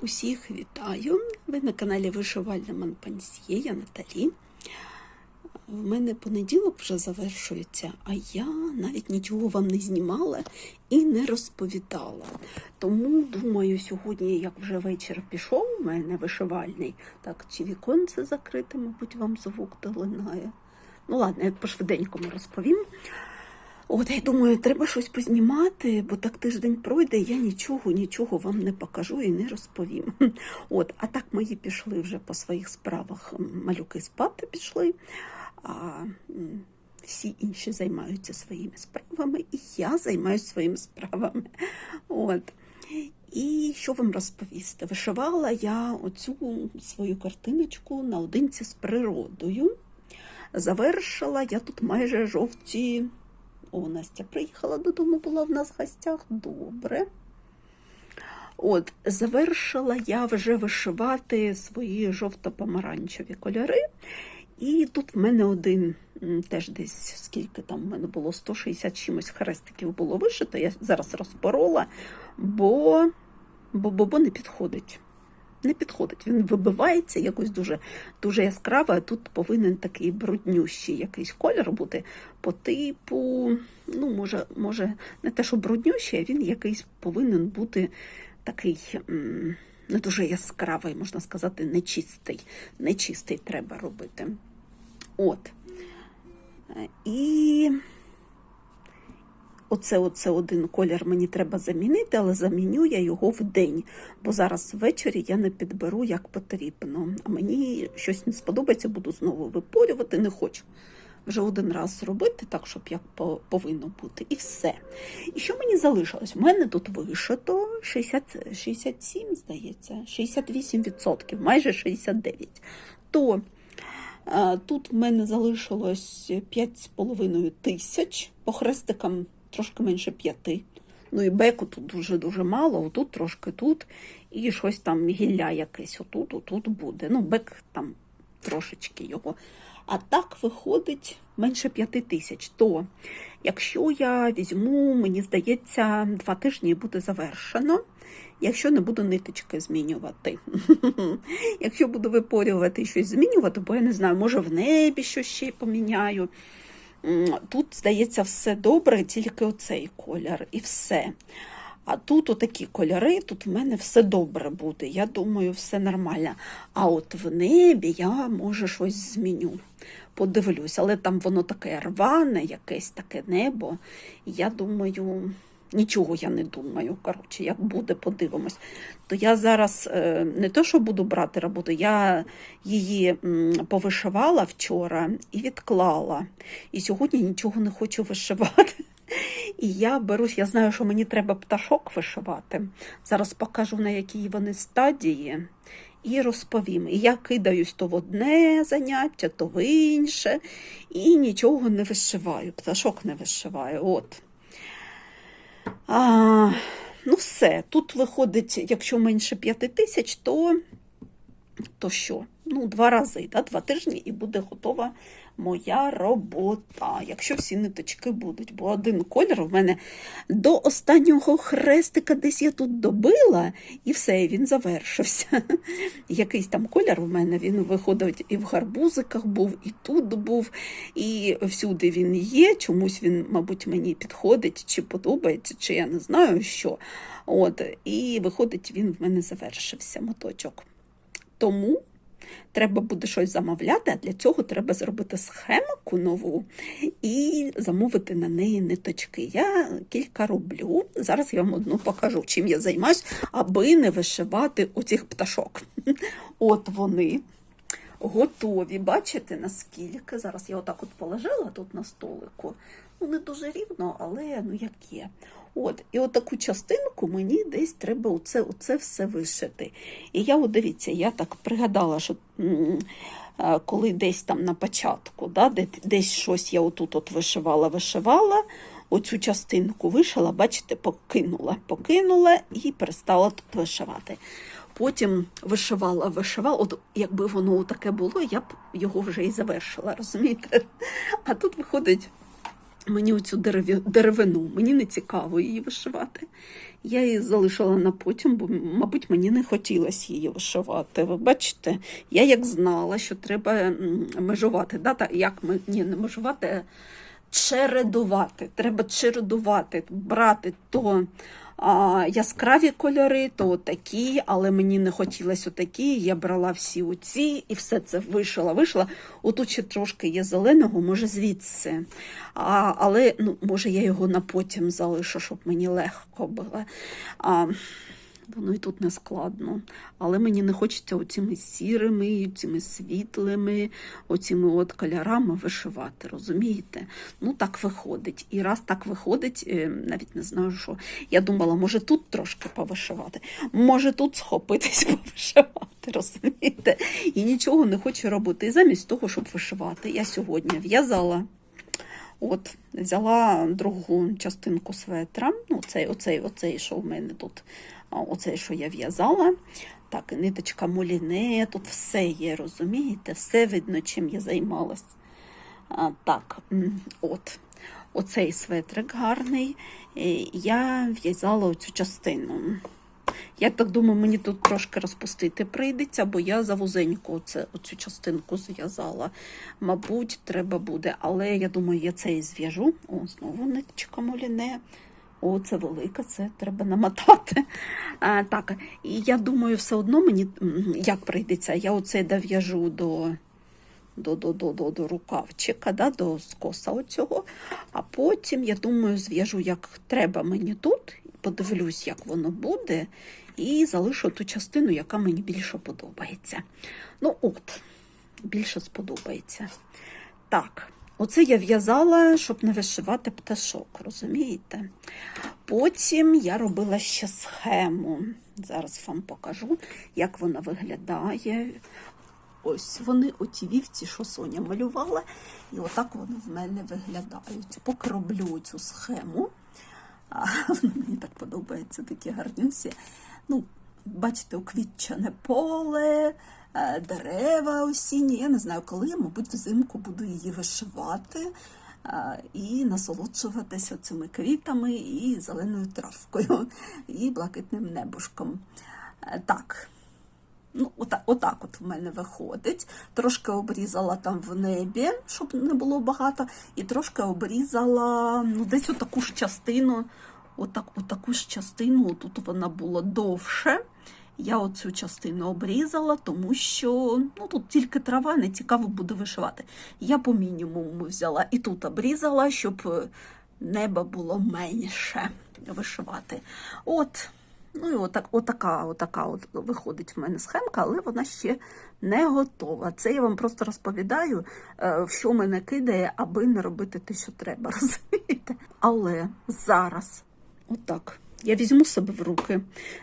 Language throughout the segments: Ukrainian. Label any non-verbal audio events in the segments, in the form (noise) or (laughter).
Усіх вітаю. Ви на каналі Вишивальна Манпансьє, я Наталі. В мене понеділок вже завершується, а я навіть нічого вам не знімала і не розповідала. Тому думаю, сьогодні, як вже вечір пішов, у мене вишивальний, так, чи віконце закрите, мабуть, вам звук долинає. Ну, ладно, я по-швиденькому розповім. От, я думаю, треба щось познімати, бо так тиждень пройде, я нічого, нічого вам не покажу і не розповім. (laughs) От, а так мої пішли вже по своїх справах. Малюки спати пішли, а всі інші займаються своїми справами, і я займаюся своїми справами. От. І що вам розповісти? Вишивала я оцю свою картиночку наодинці з природою. Завершила я тут майже жовті. О, Настя приїхала додому, була в нас в гостях. Добре. От, завершила я вже вишивати свої жовто-помаранчеві кольори. І тут в мене один теж десь скільки там в мене було 160 чимось хрестиків було вишито. Я зараз розпорола, бо, бо, бо, бо не підходить. Не підходить. Він вибивається якось дуже дуже яскраво, а тут повинен такий бруднющий якийсь колір бути по типу, ну, може, може, не те, що бруднющий, а він якийсь повинен бути такий не дуже яскравий, можна сказати, нечистий. Нечистий треба робити. От. Е, І оце, оце один колір мені треба замінити, але заміню я його в день, бо зараз ввечері я не підберу як потрібно. А мені щось не сподобається, буду знову випорювати, не хочу. Вже один раз зробити так, щоб як по- повинно бути, і все. І що мені залишилось? У мене тут вишито 60, 67, здається, 68%, майже 69%. То е, тут в мене залишилось 5,5 тисяч, по хрестикам трошки менше 5. Ну і беку тут дуже-дуже мало, отут трошки тут, і щось там гілля якесь отут, отут буде. Ну, бек там трошечки його. А так виходить менше п'яти тисяч. То, якщо я візьму, мені здається, два тижні буде завершено. Якщо не буду ниточки змінювати. (laughs) Якщо буду випорювати щось змінювати, бо я не знаю, може в небі щось ще поміняю. Тут, здається, все добре, тільки оцей колір і все. А тут отакі кольори, тут в мене все добре буде. Я думаю, все нормально. А от в небі я, може, щось зміню. Подивлюсь, але там воно таке рване, якесь таке небо. Я думаю, нічого я не думаю. Коротше, як буде, подивимось. То я зараз е, не то, що буду брати роботу, я її повишивала вчора і відклала. І сьогодні нічого не хочу вишивати. (laughs) І я берусь, я знаю, що мені треба пташок вишивати. Зараз покажу, на якій вони стадії, і розповім. І я кидаюсь то в одне заняття, то в інше, і нічого не вишиваю, пташок не вишиваю. От. А, ну, все. Тут виходить, якщо менше п'яти тисяч, то, то що? Ну, два рази, да? два тижні, і буде готова моя робота. Якщо всі ниточки будуть, бо один колір в мене до останнього хрестика десь я тут добила, і все, він завершився. (laughs) Якийсь там колір в мене він виходить і в гарбузиках був, і тут був, і всюди він є. Чомусь він, мабуть, мені підходить, чи подобається, чи я не знаю що. От, і виходить, він в мене завершився моточок. Тому треба буде щось замовляти, а для цього треба зробити схемку нову і замовити на неї ниточки. Я кілька роблю. Зараз я вам одну покажу, чим я займаюсь, аби не вишивати оцих пташок. (laughs) От вони. Готові, бачите, наскільки. Зараз я отак от положила тут на столику. Ну, не дуже рівно, але ну як є. От, і от таку частинку мені десь треба оце, оце все вишити. І я, от дивіться, я так пригадала, що коли десь там на початку, да, десь щось я отут от вишивала, вишивала, оцю частинку вишила, бачите, покинула, покинула і перестала тут вишивати. Потім вишивала, вишивала, от якби воно таке було, я б його вже і завершила, розумієте? А тут виходить мені оцю деревину, мені не цікаво її вишивати. Я її залишила на потім, бо, мабуть, мені не хотілося її вишивати. Ви бачите, я як знала, що треба межувати. Да? Як ми, ні, не межувати, чередувати. Треба чередувати, брати то а, яскраві кольори, то такі, але мені не хотілося отакі. Я брала всі оці і все це вишила. Вишила. Отут ще трошки є зеленого, може звідси. А, але ну, може я його на потім залишу, щоб мені легко було. А, Воно і тут не складно. Але мені не хочеться оціми сірими, цими світлими, оціми от кольорами вишивати, розумієте? Ну, так виходить. І раз так виходить, е, навіть не знаю, що. Я думала, може тут трошки повишивати, може тут схопитись (laughs) повишивати, розумієте? І нічого не хочу робити. І замість того, щоб вишивати, я сьогодні в'язала. От, взяла другу частинку светра, ну, оцей, оцей, оцей, що в мене тут, а, оцей, що я в'язала. Так, ниточка муліне, тут все є, розумієте? Все видно, чим я займалась. А, так, от, оцей светрик гарний. Я в'язала оцю частину. Я так думаю, мені тут трошки розпустити прийдеться, бо я за вузеньку оце, оцю частинку зв'язала. Мабуть, треба буде, але я думаю, я це і зв'яжу. О, знову ниточка моліне. О, це велика, це треба намотати. А, так, і я думаю, все одно мені як прийдеться, я оце дов'яжу до. До, до, до, до, до рукавчика, да, до скоса оцього. А потім, я думаю, зв'яжу, як треба мені тут, подивлюсь, як воно буде, і залишу ту частину, яка мені більше подобається. Ну, от, більше сподобається. Так, оце я в'язала, щоб не вишивати пташок, розумієте? Потім я робила ще схему. Зараз вам покажу, як вона виглядає. Ось вони, оті вівці, що Соня малювала, і отак вони в мене виглядають. Поки роблю цю схему, а, (laughs) мені так подобається такі гарнюсі. Ну, бачите, уквітчене поле, дерева осінні. Я не знаю, коли мабуть, взимку буду її вишивати е, і насолоджуватися цими квітами і зеленою травкою, і блакитним небушком. Е, Так. Ну, отак, отак от в мене виходить. Трошки обрізала там в небі, щоб не було багато, і трошки обрізала ну, десь отаку ж частину, отак, отаку ж частину, тут вона була довше. Я оцю частину обрізала, тому що ну, тут тільки трава, не цікаво буде вишивати. Я по мінімуму взяла і тут обрізала, щоб е, неба було менше вишивати. От. Ну і отак, отака, отака от виходить в мене схемка, але вона ще не готова. Це я вам просто розповідаю, е, в що мене кидає, аби не робити те, що треба. (laughs) Розумієте? Але зараз, отак, я візьму себе в руки,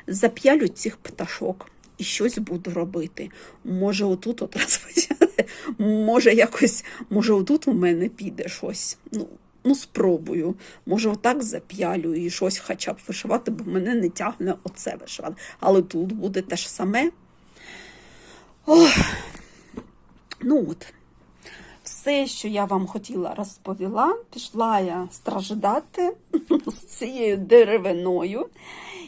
зап'ялю цих пташок. І щось буду робити. Може, отут от розпочати, може, якось, може, отут у мене піде щось. Ну, ну, спробую. Може, отак зап'ялю і щось хоча б вишивати, бо мене не тягне оце вишивати. Але тут буде те ж саме. Ох. Ну от. Все, що я вам хотіла, розповіла. Пішла я страждати з цією деревиною.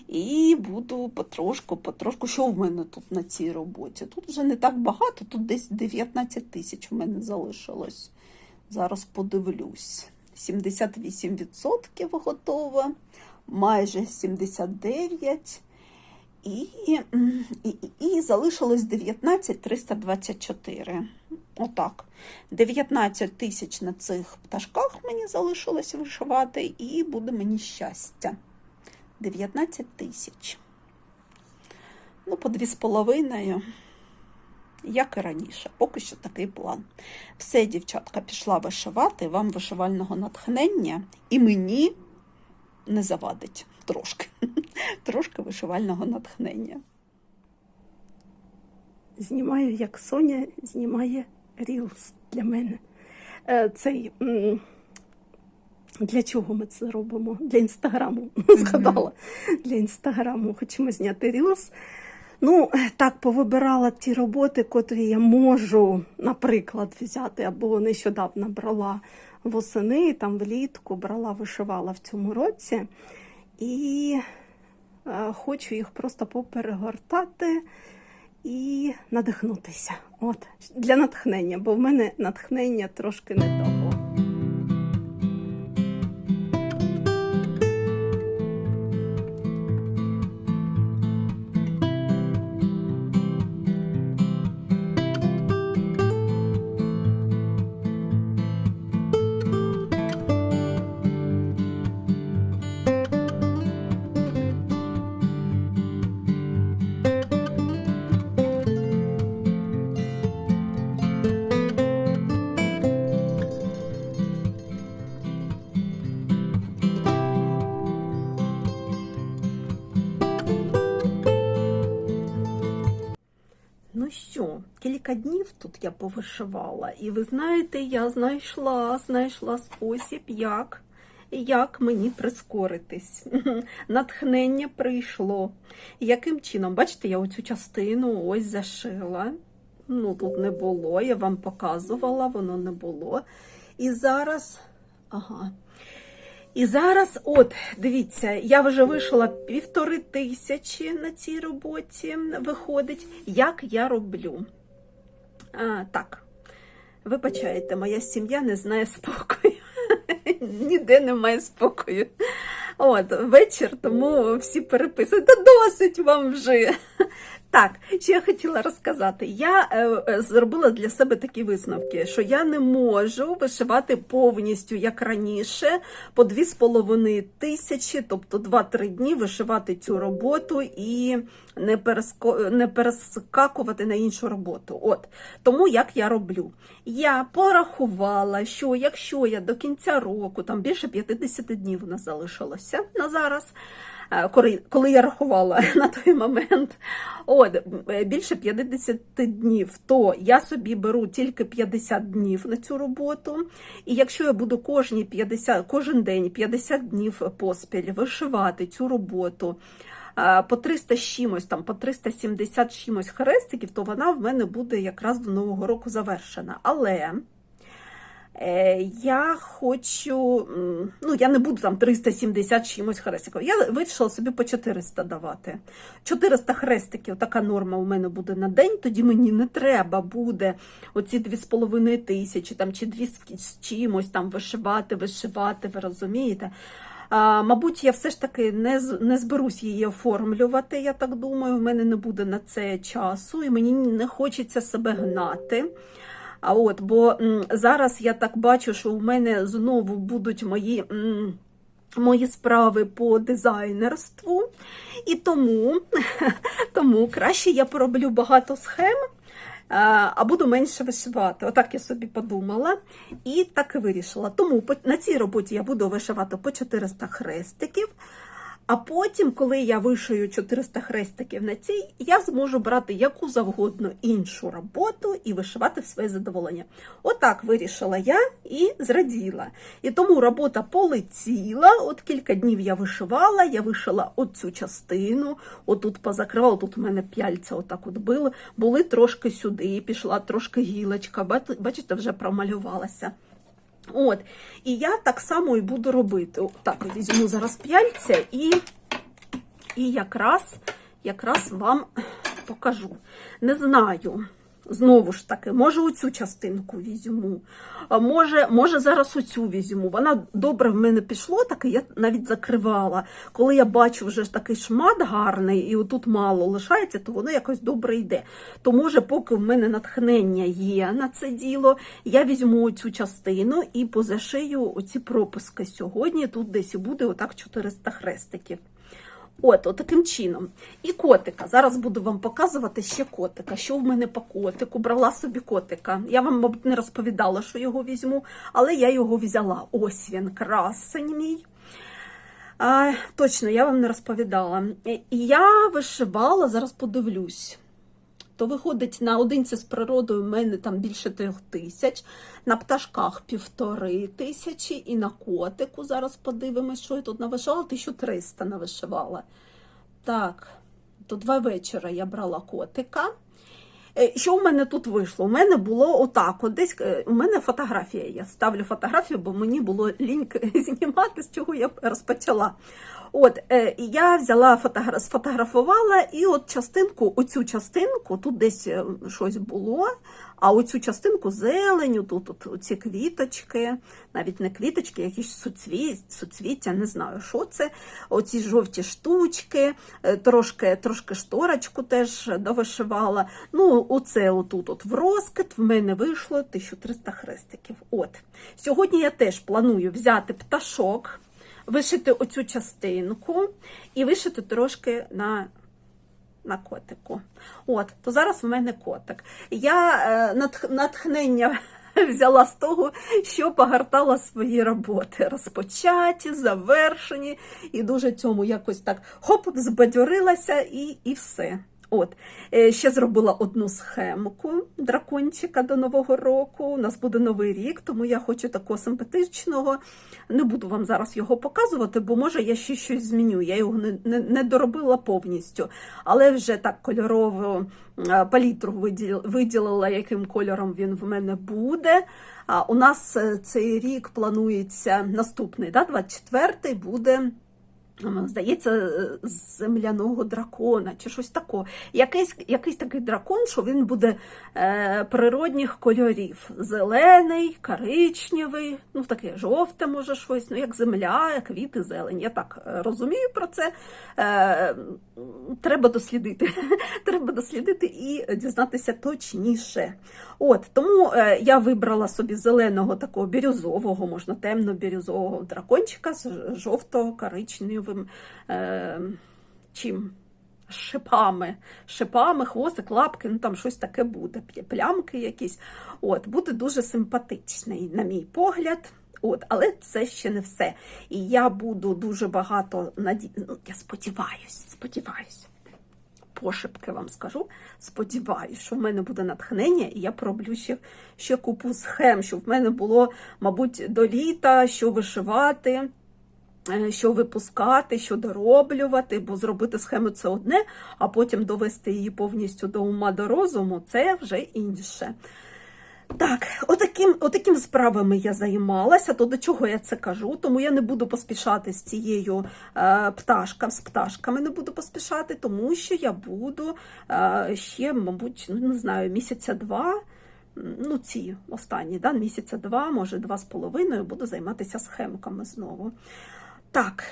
І буду потрошку, потрошку. Що в мене тут на цій роботі? Тут вже не так багато, тут десь 19 тисяч в мене залишилось. Зараз подивлюсь. 78% готова, майже 79%. І, і, і, залишилось 19 324. Отак. 19 тисяч на цих пташках мені залишилось вишивати, і буде мені щастя. 19 тисяч. Ну, по дві з половиною, як і раніше. Поки що такий план. Все, дівчатка, пішла вишивати. Вам вишивального натхнення і мені не завадить трошки. (laughs) Трошки вишивального натхнення. знімаю, як Соня знімає Reels для мене. Е, Цей, для чого ми це робимо? Для інстаграму. (laughs) Згадала. Для інстаграму хочемо зняти Reels. Ну, так, повибирала ті роботи, котрі я можу, наприклад, взяти, або нещодавно брала восени, там влітку брала, вишивала в цьому році. І е, хочу їх просто поперегортати і надихнутися. От, для натхнення, бо в мене натхнення трошки не що, кілька днів тут я повишивала, і ви знаєте, я знайшла, знайшла спосіб, як, як мені прискоритись. (laughs) Натхнення прийшло. Яким чином? Бачите, я оцю частину ось зашила. Ну, тут не було, я вам показувала, воно не було. І зараз, ага. І зараз, от, дивіться, я вже вишила півтори тисячі на цій роботі. Виходить, як я роблю. А, так, вибачайте, моя сім'я не знає спокою. (laughs) Ніде немає спокою. От, вечір, тому всі переписують, та досить вам вже. Так, що я хотіла розказати. Я е, е, зробила для себе такі висновки, що я не можу вишивати повністю, як раніше, по 2,5 тисячі, тобто 2-3 дні вишивати цю роботу і не, не перескакувати на іншу роботу. От. Тому як я роблю? Я порахувала, що якщо я до кінця року, там більше 50 днів у нас залишилося на зараз. Е, Коли, я рахувала (laughs) на той момент, от е, більше 50 днів, то я собі беру тільки 50 днів на цю роботу. І якщо я буду кожні 50, кожен день 50 днів поспіль вишивати цю роботу е, по 300 чимось, там по 370 з чимось хрестиків, то вона в мене буде якраз до Нового року завершена. Але Я хочу, ну я не буду там 370 чимось хрестиків. Я вирішила собі по 400 давати. 400 хрестиків, така норма у мене буде на день, тоді мені не треба буде оці 2,5 тисячі там, чи 2 з чимось там вишивати, вишивати, ви розумієте? А, мабуть, я все ж таки не, не зберусь її оформлювати, я так думаю, в мене не буде на це часу, і мені не хочеться себе гнати. А от, бо зараз я так бачу, що у мене знову будуть мої. Мої справи по дизайнерству, і тому, (laughs) тому краще я пороблю багато схем, а а буду менше вишивати. Отак я собі подумала і так і вирішила. Тому на цій роботі я буду вишивати по 400 хрестиків. А потім, коли я вишию 400 хрестиків на цій, я зможу брати яку завгодно іншу роботу і вишивати в своє задоволення. Отак вирішила я і зраділа. І тому робота полетіла. От кілька днів я вишивала, я вишила оцю частину, отут позакривала, тут у мене п'яльця отак от били, були трошки сюди, пішла трошки гілочка, бачите, вже промалювалася. От, і я так само і буду робити. Так, візьму зараз п'яльця і, і якраз, якраз вам покажу. Не знаю. Знову ж таки, може оцю частинку візьму, може, може зараз оцю візьму. Вона добре в мене пішло, так я навіть закривала. Коли я бачу вже такий шмат гарний, і отут мало лишається, то воно якось добре йде. То може, поки в мене натхнення є на це діло, я візьму цю частину і позашию оці пропуски сьогодні. Тут десь буде отак 400 хрестиків. От, от таким чином. І котика. Зараз буду вам показувати ще котика. Що в мене по котику? Брала собі котика. Я вам, мабуть, не розповідала, що його візьму, але я його взяла. Ось він, красень мій. А, точно, я вам не розповідала. І я вишивала, зараз подивлюсь. То виходить наодинці з природою в мене там більше трьох тисяч, на пташках півтори тисячі, і на котику зараз подивимось, що я тут навишивала, 1300 навишивала. Так, то два вечора я брала котика. Е, Що в мене тут вийшло? У мене було отак. От десь е, у мене фотографія. Я ставлю фотографію, бо мені було лінь (laughs) знімати, з чого я розпочала. От е, я взяла фотогра... сфотографувала, і от частинку, оцю частинку, тут десь щось було. А оцю частинку зеленю, тут от, ці квіточки, навіть не квіточки, якісь суцвіття, суцвіття, не знаю, що це. Оці жовті штучки, е, трошки, трошки шторочку теж довишивала. Ну, оце отут от в розкид в мене вийшло 1300 хрестиків. От. Сьогодні я теж планую взяти пташок, вишити оцю частинку і вишити трошки на на котику. От, то зараз в мене котик. Я е, натхнення (laughs) взяла з того, що погортала свої роботи. Розпочаті, завершені, і дуже цьому якось так хоп, збадьорилася і, і все. От, е, ще зробила одну схемку дракончика до Нового року. У нас буде новий рік, тому я хочу такого симпатичного. Не буду вам зараз його показувати, бо може я ще щось зміню. Я його не, не, не доробила повністю. Але вже так кольорову е, палітру виділила, яким кольором він в мене буде. А у нас е, цей рік планується наступний, да, 24-й буде. Здається, е, земляного дракона чи щось таке. Якийсь, якийсь такий дракон, що він буде е, природних кольорів: зелений, коричневий, ну таке жовте, може щось, ну як земля, квіти, зелень. Я так е, розумію про це. Е, треба дослідити. (laughs) треба дослідити і дізнатися точніше. От тому е, я вибрала собі зеленого такого бірюзового, можна темно-бірюзового дракончика з жовто-коричневим е, чим? Шипами, шипами, хвостик, лапки, ну там щось таке буде, плямки якісь. От, буде дуже симпатичний, на мій погляд. От, але це ще не все. І я буду дуже багато наді... ну, я сподіваюсь, сподіваюсь. Пошепки вам скажу. Сподіваюсь, що в мене буде натхнення, і я пороблю ще, ще купу схем, щоб в мене було, мабуть, до літа, що вишивати, що випускати, що дороблювати, бо зробити схему це одне, а потім довести її повністю до ума до розуму це вже інше. Так, отаким, отаким справами я займалася. То до чого я це кажу? Тому я не буду поспішати з цією е, пташком, з пташками не буду поспішати, тому що я буду е, ще, мабуть, ну не знаю, місяця два. Ну, ці останні, да, місяця два, може два з половиною, буду займатися схемками знову. Так,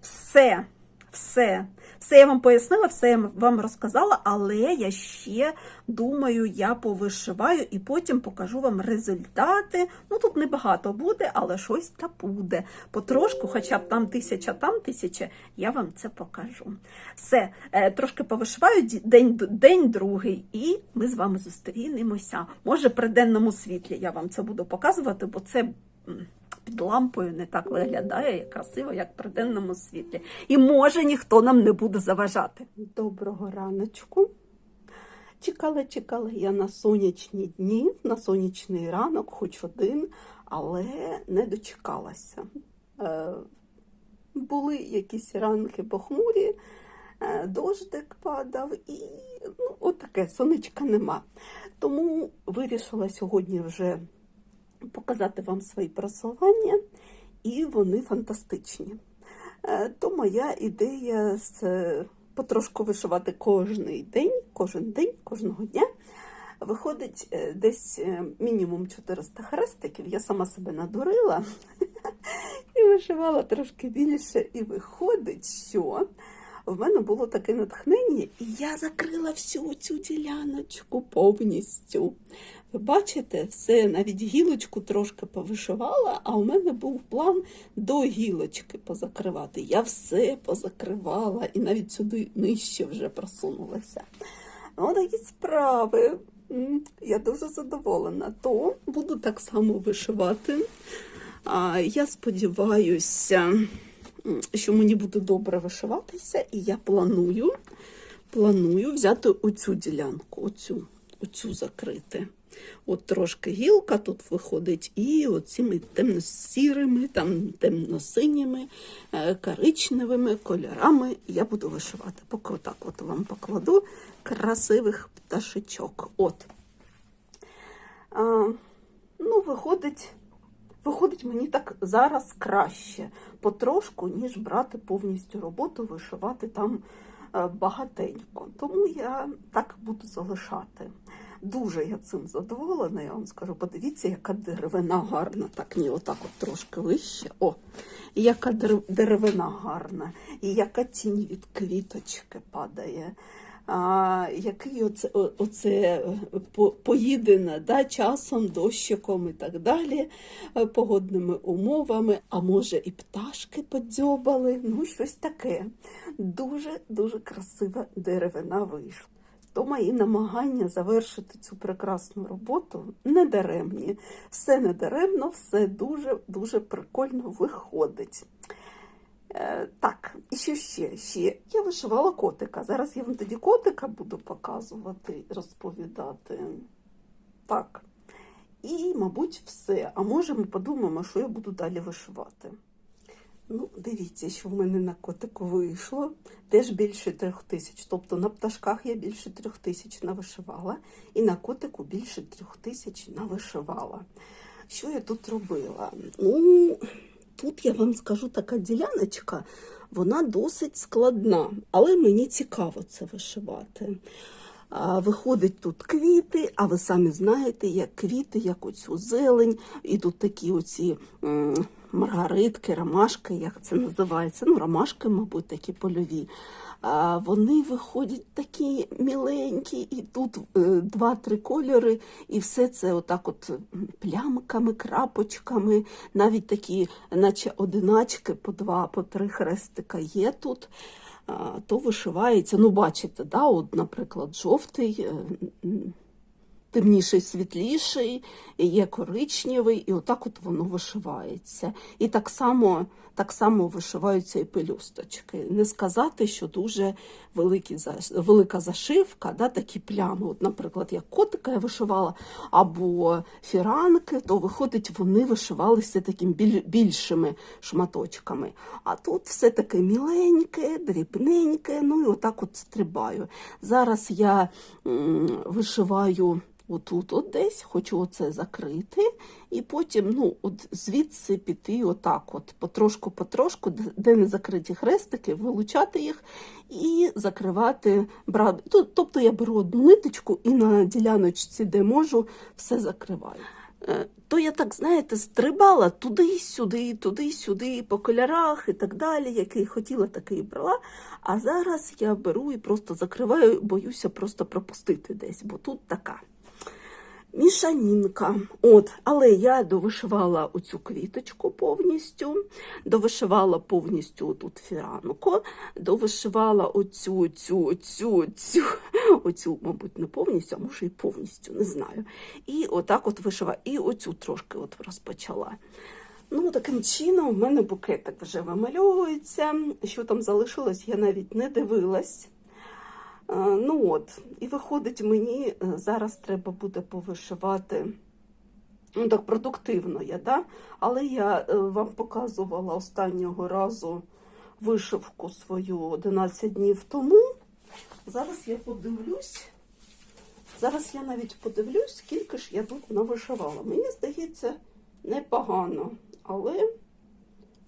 все, все. Все я вам пояснила, все я вам розказала, але я ще думаю, я повишиваю і потім покажу вам результати. Ну тут небагато буде, але щось та буде. Потрошку, хоча б там тисяча, там тисяча, я вам це покажу. Все, е, трошки повишиваю день, день другий, і ми з вами зустрінемося. Може, при денному світлі я вам це буду показувати, бо це. Під лампою не так виглядає як красиво, як при денному світлі. І може ніхто нам не буде заважати. Доброго раночку. Чекала, чекала я на сонячні дні, на сонячний ранок, хоч один, але не дочекалася. Е, були якісь ранки похмурі, е, дождик падав і ну, отаке сонечка нема. Тому вирішила сьогодні вже показати вам свої просування, і вони фантастичні. Е, То моя ідея з е, потрошку вишивати кожний день, кожен день, кожного дня. Виходить е, десь мінімум 400 хрестиків. Я сама себе надурила (laughs) і вишивала трошки більше. І виходить, що в мене було таке натхнення, і я закрила всю цю діляночку повністю. Ви бачите, все, навіть гілочку трошки повишивала, а у мене був план до гілочки позакривати. Я все позакривала і навіть сюди нижче вже просунулася. Ну, такі справи. Я дуже задоволена. То буду так само вишивати. Я сподіваюся, що мені буде добре вишиватися, і я планую, планую взяти оцю ділянку. Оцю. оцю закрити. От трошки гілка тут виходить, і оцими темно-сірими, темно-синіми, е, коричневими кольорами я буду вишивати. Поки отак от вам покладу красивих пташечок. От. А, ну, виходить, виходить мені так зараз краще потрошку, ніж брати повністю роботу, вишивати там е, багатенько. Тому я так буду залишати. Дуже я цим задоволена, я вам скажу. Подивіться, яка деревина гарна. Так, ні, отак от трошки вище. О, яка дер- деревина гарна, і яка тінь від квіточки падає. А, який оце, оце е, по- поїдене да, часом, дощиком і так далі, е, погодними умовами, а може і пташки подзьобали, ну щось таке. Дуже-дуже красива деревина вийшла. То мої намагання завершити цю прекрасну роботу не даремні. Все не даремно, все дуже-дуже прикольно виходить. Е, так, і що ще? ще? Я вишивала котика. Зараз я вам тоді котика буду показувати, розповідати. Так. І, мабуть, все. А може ми подумаємо, що я буду далі вишивати. Ну, дивіться, що в мене на котику вийшло. Теж більше трьох тисяч. Тобто на пташках я більше трьох тисяч навишивала, і на котику більше трьох тисяч навишивала. Що я тут робила? Ну, тут я вам скажу така діляночка, вона досить складна, але мені цікаво це вишивати. Виходить тут квіти, а ви самі знаєте, як квіти, як оцю зелень, ідуть такі оці маргаритки, ромашки, як це називається. Ну, ромашки, мабуть, такі польові. Вони виходять такі міленькі, і тут е, два-три кольори, і все це отак от плямками, крапочками, навіть такі, наче одиначки по два, по три хрестика є тут то вишивається. Ну, бачите, да, от, наприклад, жовтий, е, темніший, світліший, є коричневий, і отак от воно вишивається. І так само, так само вишиваються і пелюсточки. Не сказати, що дуже великі, велика зашивка, да, такі плями. От, наприклад, як котика я вишивала, або фіранки, то виходить, вони вишивалися таким біль, більшими шматочками. А тут все таке міленьке, дрібненьке, ну і отак от стрибаю. Зараз я вишиваю отут от десь, хочу оце закрити, і потім ну, от звідси піти отак от, потрошку-потрошку, де- не закриті хрестики, вилучати їх і закривати. бра- Ту- Тобто я беру одну ниточку і на діляночці, де можу, все закриваю. Е, То я так, знаєте, стрибала туди-сюди, туди-сюди, по кольорах і так далі, який хотіла, такий брала. А зараз я беру і просто закриваю, боюся просто пропустити десь, бо тут така. Мішанінка. От, але я довишивала оцю квіточку повністю, довишивала повністю тут фіранку, довишивала оцю, оцю, оцю, оцю, оцю, мабуть, не повністю, а може і повністю, не знаю. І отак от вишиваю. І оцю трошки от розпочала. Ну, таким чином, в мене букетик вже вимальовується. Що там залишилось, я навіть не дивилась. Е, Ну от, і виходить, мені е, зараз треба буде повишивати. Ну, так продуктивно я, да? але я е, вам показувала останнього разу вишивку свою 11 днів тому. Зараз я подивлюсь. Зараз я навіть подивлюсь, скільки ж я тут навишивала. Мені здається, непогано, але,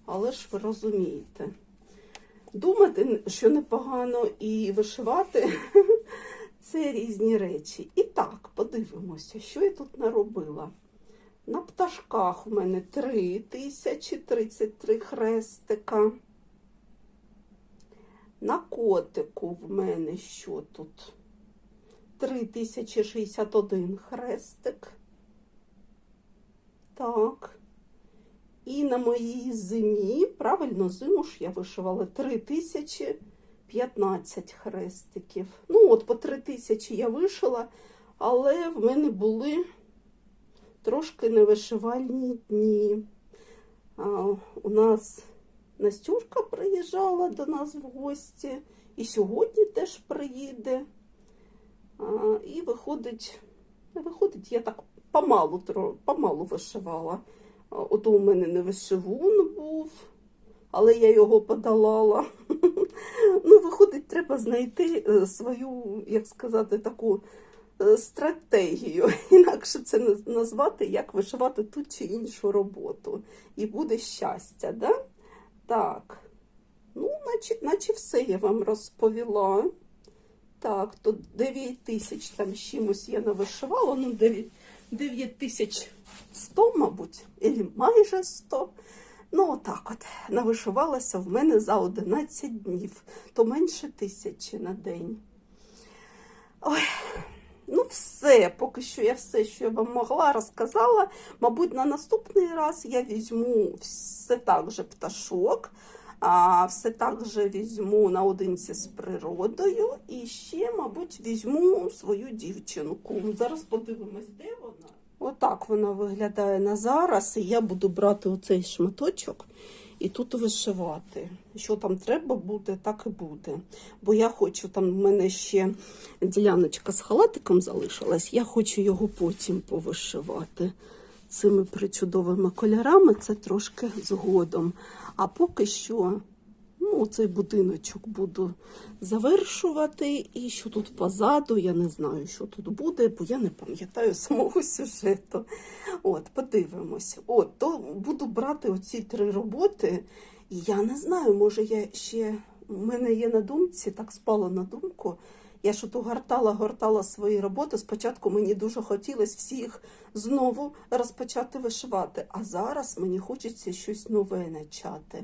але ж ви розумієте. Думати, що непогано, і вишивати (laughs) це різні речі. І так, подивимося, що я тут наробила. На пташках у мене 3033 хрестика. На котику в мене що тут? 3061 хрестик. Так. І на моїй зимі, правильно, зиму ж я вишивала 3015 хрестиків. Ну, от по 3000 я вишила, але в мене були трошки невишивальні дні. А, у нас Настюшка приїжджала до нас в гості, і сьогодні теж приїде. А, і виходить, виходить, я так помалу, помалу вишивала. Ото у мене не вишивун був, але я його подолала. (laughs) Ну, виходить, треба знайти е, свою, як сказати, таку е, стратегію. (laughs) Інакше це наз- назвати, як вишивати ту чи іншу роботу. І буде щастя, да? Так. Ну, наче, наче все я вам розповіла. Так, то 9 тисяч там чимось я не вишивала, ну 9, 9 тисяч 100, мабуть, або майже 100. Ну, отак от, навишивалася в мене за 11 днів, то менше тисячі на день. Ой, ну все, поки що я все, що я вам могла, розказала. Мабуть, на наступний раз я візьму все так же пташок, а все так же візьму наодинці з природою і ще, мабуть, візьму свою дівчинку. Зараз подивимось, де вона. Отак вона виглядає на зараз, і я буду брати оцей шматочок і тут вишивати. Що там треба буде, так і буде. Бо я хочу, там в мене ще діляночка з халатиком залишилась, я хочу його потім повишивати цими причудовими кольорами, це трошки згодом. А поки що ну, цей будиночок буду завершувати. І що тут позаду, я не знаю, що тут буде, бо я не пам'ятаю самого сюжету. От, подивимось. От, то буду брати оці три роботи. Я не знаю, може я ще. У мене є на думці, так спало на думку. Я ж ото гортала, гортала свої роботи. Спочатку мені дуже хотілося всіх знову розпочати вишивати. А зараз мені хочеться щось нове почати.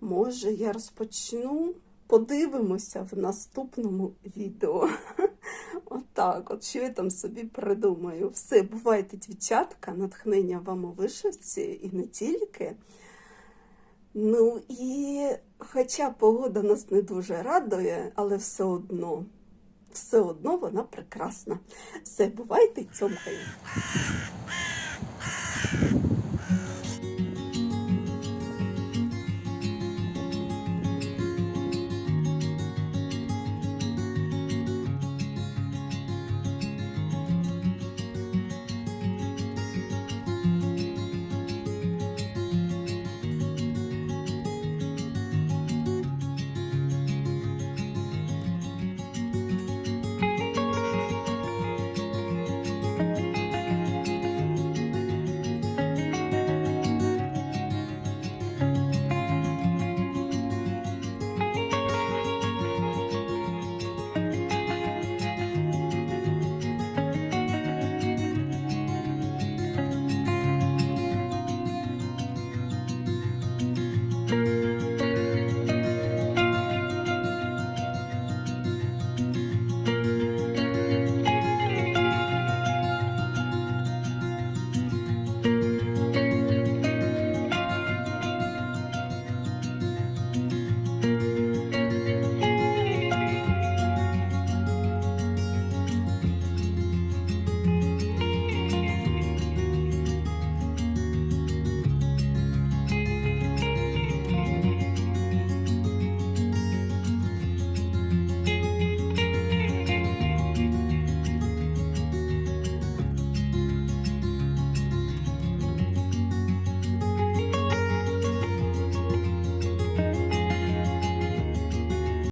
Може, я розпочну. Подивимося в наступному відео. (laughs) Отак, от що я там собі придумаю. Все, бувайте, дівчатка, натхнення вам у вишивці і не тільки. Ну і хоча погода нас не дуже радує, але все одно, все одно вона прекрасна. Все, бувайте, цьомкаю.